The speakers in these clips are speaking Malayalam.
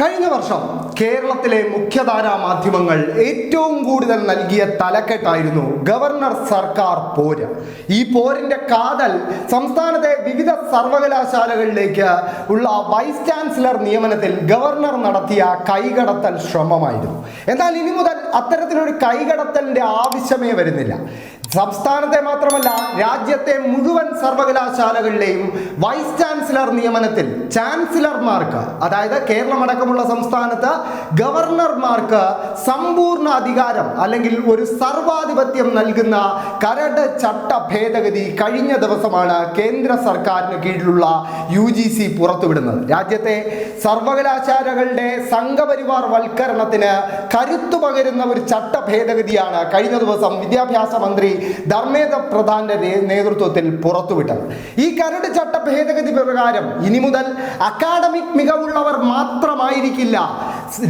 കഴിഞ്ഞ വർഷം കേരളത്തിലെ മുഖ്യധാരാ മാധ്യമങ്ങൾ ഏറ്റവും കൂടുതൽ നൽകിയ തലക്കെട്ടായിരുന്നു ഗവർണർ സർക്കാർ പോര്. ഈ പോരിന്റെ കാതൽ സംസ്ഥാനത്തെ വിവിധ സർവകലാശാലകളിലേക്ക് ഉള്ള വൈസ് ചാൻസലർ നിയമനത്തിൽ ഗവർണർ നടത്തിയ കൈകടത്തൽ ശ്രമമായിരുന്നു. എന്നാൽ ഇനി മുതൽ അത്തരത്തിലൊരു കൈകടത്തലിന്റെ ആവശ്യമേ വരുന്നില്ല. സംസ്ഥാനത്തെ മാത്രമല്ല രാജ്യത്തെ മുഴുവൻ സർവകലാശാലകളിലെയും വൈസ് ചാൻസലർ നിയമനത്തിൽ ചാൻസലർമാർക്ക് അതായത് കേരളമടക്കമുള്ള സംസ്ഥാനത്ത് ഗവർണർമാർക്ക് സമ്പൂർണ അധികാരം അല്ലെങ്കിൽ ഒരു സർവാധിപത്യം നൽകുന്ന കരട് ചട്ട ഭേദഗതി കഴിഞ്ഞ ദിവസമാണ് കേന്ദ്ര സർക്കാരിന് കീഴിലുള്ള യു ജി സി പുറത്തുവിടുന്നത്. രാജ്യത്തെ സർവകലാശാലകളുടെ സംഘപരിവാർ വൽക്കരണത്തിന് കരുത്തു പകരുന്ന ഒരു ചട്ട ഭേദഗതിയാണ് കഴിഞ്ഞ ദിവസം വിദ്യാഭ്യാസ മന്ത്രി ധർമ്മേന്ദ്ര പ്രധാന്റെ നേതൃത്വത്തിൽ പുറത്തുവിട്ടത്. ഈ കരട് ചട്ട ഭേദഗതി പ്രകാരം ഇനി മുതൽ അക്കാഡമിക് മികവുള്ളവർ മാത്രമായിരിക്കില്ല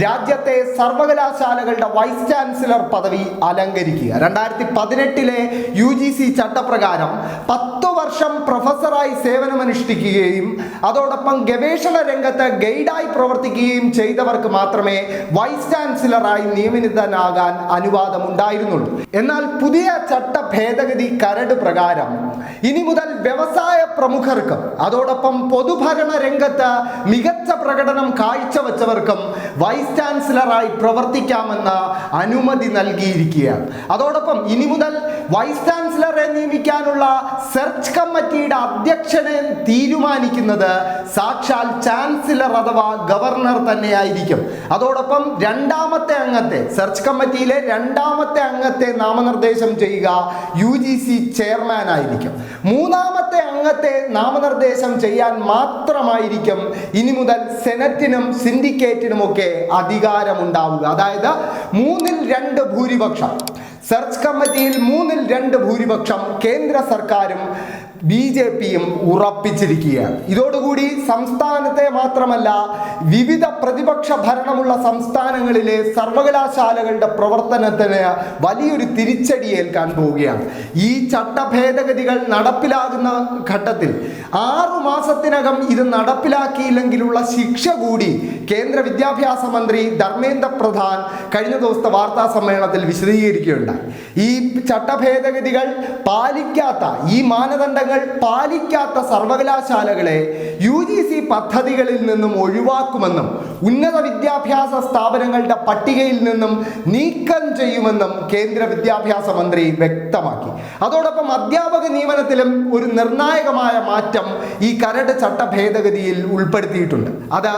രാജ്യത്തെ സർവകലാശാലകളുടെ വൈസ് ചാൻസലർ പദവി അലങ്കരിക്കുക. രണ്ടായിരത്തി പതിനെട്ടിലെ യു ജി സി ചട്ടപ്രകാരം പത്തു വർഷം പ്രൊഫസറായി സേവനമനുഷ്ഠിക്കുകയും അതോടൊപ്പം ഗവേഷണ രംഗത്ത് ഗൈഡായി പ്രവർത്തിക്കുകയും ചെയ്തവർക്ക് മാത്രമേ വൈസ് ചാൻസലറായി നിയമിതനാകാൻ അനുവാദമുണ്ടായിരുന്നുള്ളൂ. എന്നാൽ പുതിയ ചട്ട ഭേദഗതി കരട് പ്രകാരം ഇനി മുതൽ വ്യവസായ പ്രമുഖർക്കും അതോടൊപ്പം പൊതുഭരണ രംഗത്ത് മികച്ച പ്രകടനം കാഴ്ചവെച്ചവർക്കും വൈസ് ചാൻസലറായി പ്രവർത്തിക്കാമെന്ന് അനുമതി നൽകിയിരിക്കുകയാണ്. അതോടൊപ്പം ഇനി മുതൽ വൈസ് ചാൻസലറെ നിയമിക്കാനുള്ള സെർച്ച് കമ്മിറ്റിയുടെ അധ്യക്ഷനെ തീരുമാനിക്കുന്നത് സാക്ഷാൽ ചാൻസലർ അഥവാ ഗവർണർ തന്നെയായിരിക്കും. അതോടൊപ്പം രണ്ടാമത്തെ അംഗത്തെ സെർച്ച് കമ്മിറ്റിയിലെ രണ്ടാമത്തെ അംഗത്തെ നാമനിർദ്ദേശം ചെയ്യുക യു ജി സി ചെയർമാൻ ആയിരിക്കും മൂന്നാമത്തെ അംഗത്തെ നാമനിർദ്ദേശം ചെയ്യാൻ മാത്രമായിരിക്കും ഇനി മുതൽ സെനറ്റിനും സിൻഡിക്കേറ്റിനുമൊക്കെ അധികാരമുണ്ടാവുക. അതായത് മൂന്നിൽ രണ്ട് ഭൂരിപക്ഷം സെർച്ച് കമ്മിറ്റിയിൽ മൂന്നിൽ രണ്ട് ഭൂരിപക്ഷം കേന്ദ്ര സർക്കാരും ബി ജെ പിയും ഉറപ്പിച്ചിരിക്കുകയാണ്. ഇതോടുകൂടി സംസ്ഥാനത്തെ മാത്രമല്ല വിവിധ പ്രതിപക്ഷ ഭരണമുള്ള സംസ്ഥാനങ്ങളിലെ സർവകലാശാലകളുടെ പ്രവർത്തനത്തിന് വലിയൊരു തിരിച്ചടി ഏൽക്കാൻ പോവുകയാണ്. ഈ ചട്ട ഭേദഗതികൾ നടപ്പിലാകുന്ന ഘട്ടത്തിൽ ആറു മാസത്തിനകം ഇത് നടപ്പിലാക്കിയില്ലെങ്കിലുള്ള ശിക്ഷ കൂടി കേന്ദ്ര വിദ്യാഭ്യാസ മന്ത്രി ധർമ്മേന്ദ്ര പ്രധാൻ കഴിഞ്ഞ ദിവസത്തെ വാർത്താ സമ്മേളനത്തിൽ വിശദീകരിക്കുകയുണ്ടായി. ഈ ചട്ടഭേദഗതികൾ പാലിക്കാത്ത ഈ മാനദണ്ഡങ്ങൾ പാലിക്കാത്ത സർവകലാശാലകളെ യു പദ്ധതികളിൽ നിന്നും ഒഴിവാക്കുമെന്നും ഉന്നത വിദ്യാഭ്യാസ സ്ഥാപനങ്ങളുടെ പട്ടികയിൽ നിന്നും നീക്കം ചെയ്യുമെന്നും കേന്ദ്ര വിദ്യാഭ്യാസ മന്ത്രി വ്യക്തമാക്കി. അതോടൊപ്പം അധ്യാപക നിയമനത്തിലും ഒരു നിർണായകമായ മാറ്റം ഈ കരട് ചട്ട ഭേദഗതിയിൽ ഉൾപ്പെടുത്തിയിട്ടുണ്ട്. അത്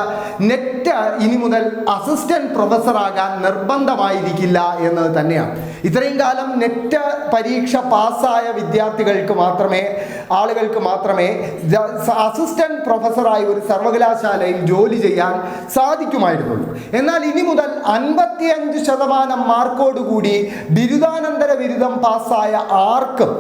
നെറ്റ് ഇനി മുതൽ അസിസ്റ്റന്റ് പ്രൊഫസറാകാൻ നിർബന്ധമായിരിക്കില്ല എന്നത് തന്നെയാണ്. ഇത്രയും കാലം നെറ്റ് പരീക്ഷ പാസ്സായ വിദ്യാർത്ഥികൾക്ക് മാത്രമേ ആളുകൾക്ക് മാത്രമേ അസിസ്റ്റന്റ് പ്രൊഫസറായി ഒരു സർവകലാശാലയിൽ ജോലി ചെയ്യാൻ സാധിക്കുമായിരുന്നുള്ളൂ എന്നാൽ ഇനി മുതൽ അൻപത്തിയഞ്ച് ശതമാനം മാർക്കോടുകൂടി ബിരുദാനന്തര ബിരുദം പാസ്സായ ആർക്കും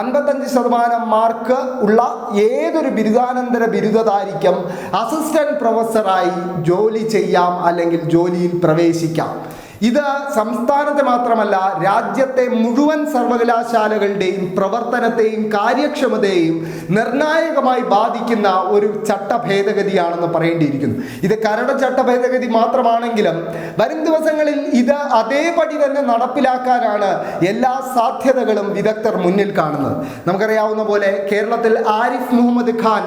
അൻപത്തഞ്ച് ശതമാനം മാർക്ക് ഉള്ള ഏതൊരു ബിരുദാനന്തര ബിരുദധാരിക്കും അസിസ്റ്റന്റ് പ്രൊഫസറായി ജോലി ചെയ്യാം അല്ലെങ്കിൽ ജോലിയിൽ പ്രവേശിക്കാം. ഇത് സംസ്ഥാനത്തെ മാത്രമല്ല രാജ്യത്തെ മുഴുവൻ സർവകലാശാലകളുടെയും പ്രവർത്തനത്തെയും കാര്യക്ഷമതയെയും നിർണായകമായി ബാധിക്കുന്ന ഒരു ചട്ട ഭേദഗതിയാണെന്ന് പറയേണ്ടിയിരിക്കുന്നു. ഇത് കരട് ചട്ട ഭേദഗതി മാത്രമാണെങ്കിലും വരും ദിവസങ്ങളിൽ ഇത് അതേപടി തന്നെ നടപ്പിലാക്കാനാണ് എല്ലാ സാധ്യതകളും വിദഗ്ധർ മുന്നിൽ കാണുന്നത്. നമുക്കറിയാവുന്ന പോലെ കേരളത്തിൽ ആരിഫ് മുഹമ്മദ് ഖാൻ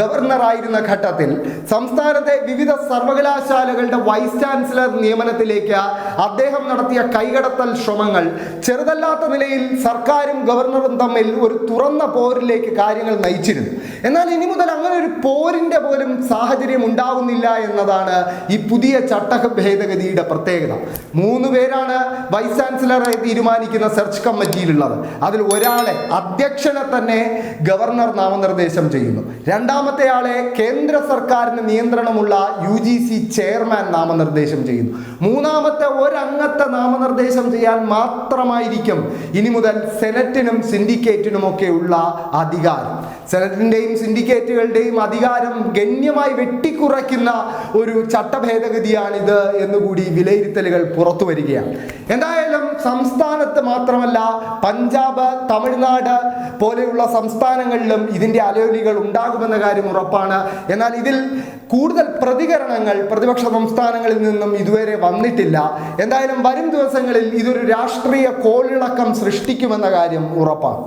ഗവർണറായിരുന്ന ഘട്ടത്തിൽ സംസ്ഥാനത്തെ വിവിധ സർവകലാശാലകളുടെ വൈസ് ചാൻസലർ നിയമനത്തിലേക്ക് അദ്ദേഹം നടത്തിയ കൈകടത്തൽ ശ്രമങ്ങൾ ചെറുതല്ലാത്ത നിലയിൽ സർക്കാരും ഗവർണറും തമ്മിൽ ഒരു തുറന്ന പോരിലേക്ക് കാര്യങ്ങൾ നയിച്ചിരുന്നു. എന്നാൽ ഇനി മുതൽ അങ്ങനെ ഒരു പോരിന്റെ പോലും സാഹചര്യം ഉണ്ടാവുന്നില്ല എന്നതാണ് ഈ പുതിയ ചട്ട ഭേദഗതിയുടെ പ്രത്യേകത. മൂന്ന് പേരാണ് വൈസ് ചാൻസലറായി തീരുമാനിക്കുന്ന സെർച്ച് കമ്മിറ്റിയിലുള്ളത്. അതിൽ ഒരാളെ അധ്യക്ഷനെ തന്നെ ഗവർണർ നാമനിർദ്ദേശം ചെയ്യുന്നു. രണ്ടാമത്തെ ആളെ കേന്ദ്ര സർക്കാരിന് നിയന്ത്രണമുള്ള യു ജി സി ചെയർമാൻ നാമനിർദ്ദേശം ചെയ്യുന്നു. മൂന്നാമത്തെ ഒരംഗത്തെ നാമനിർദ്ദേശം ചെയ്യാൻ മാത്രമായിരിക്കും ഇനി മുതൽ സെനറ്റിനും സിൻഡിക്കേറ്റിനും ഒക്കെ ഉള്ള അധികാരം സിൻഡിക്കേറ്റുകളുടെയും അധികാരം ഗണ്യമായി വെട്ടിക്കുറയ്ക്കുന്ന ഒരു ചട്ടഭേദഗതിയാണിത് എന്നുകൂടി വിലയിരുത്തലുകൾ പുറത്തു വരികയാണ്. എന്തായാലും സംസ്ഥാനത്ത് മാത്രമല്ല പഞ്ചാബ് തമിഴ്നാട് പോലെയുള്ള സംസ്ഥാനങ്ങളിലും ഇതിന്റെ അലോലികൾ ഉണ്ടാകുമെന്ന കാര്യം ഉറപ്പാണ്. എന്നാൽ ഇതിൽ കൂടുതൽ പ്രതികരണങ്ങൾ പ്രതിപക്ഷ സംസ്ഥാനങ്ങളിൽ നിന്നും ഇതുവരെ വന്നിട്ടില്ല. എന്തായാലും വരും ദിവസങ്ങളിൽ ഇതൊരു രാഷ്ട്രീയ കോളിളക്കം സൃഷ്ടിക്കുമെന്ന കാര്യം ഉറപ്പാണ്.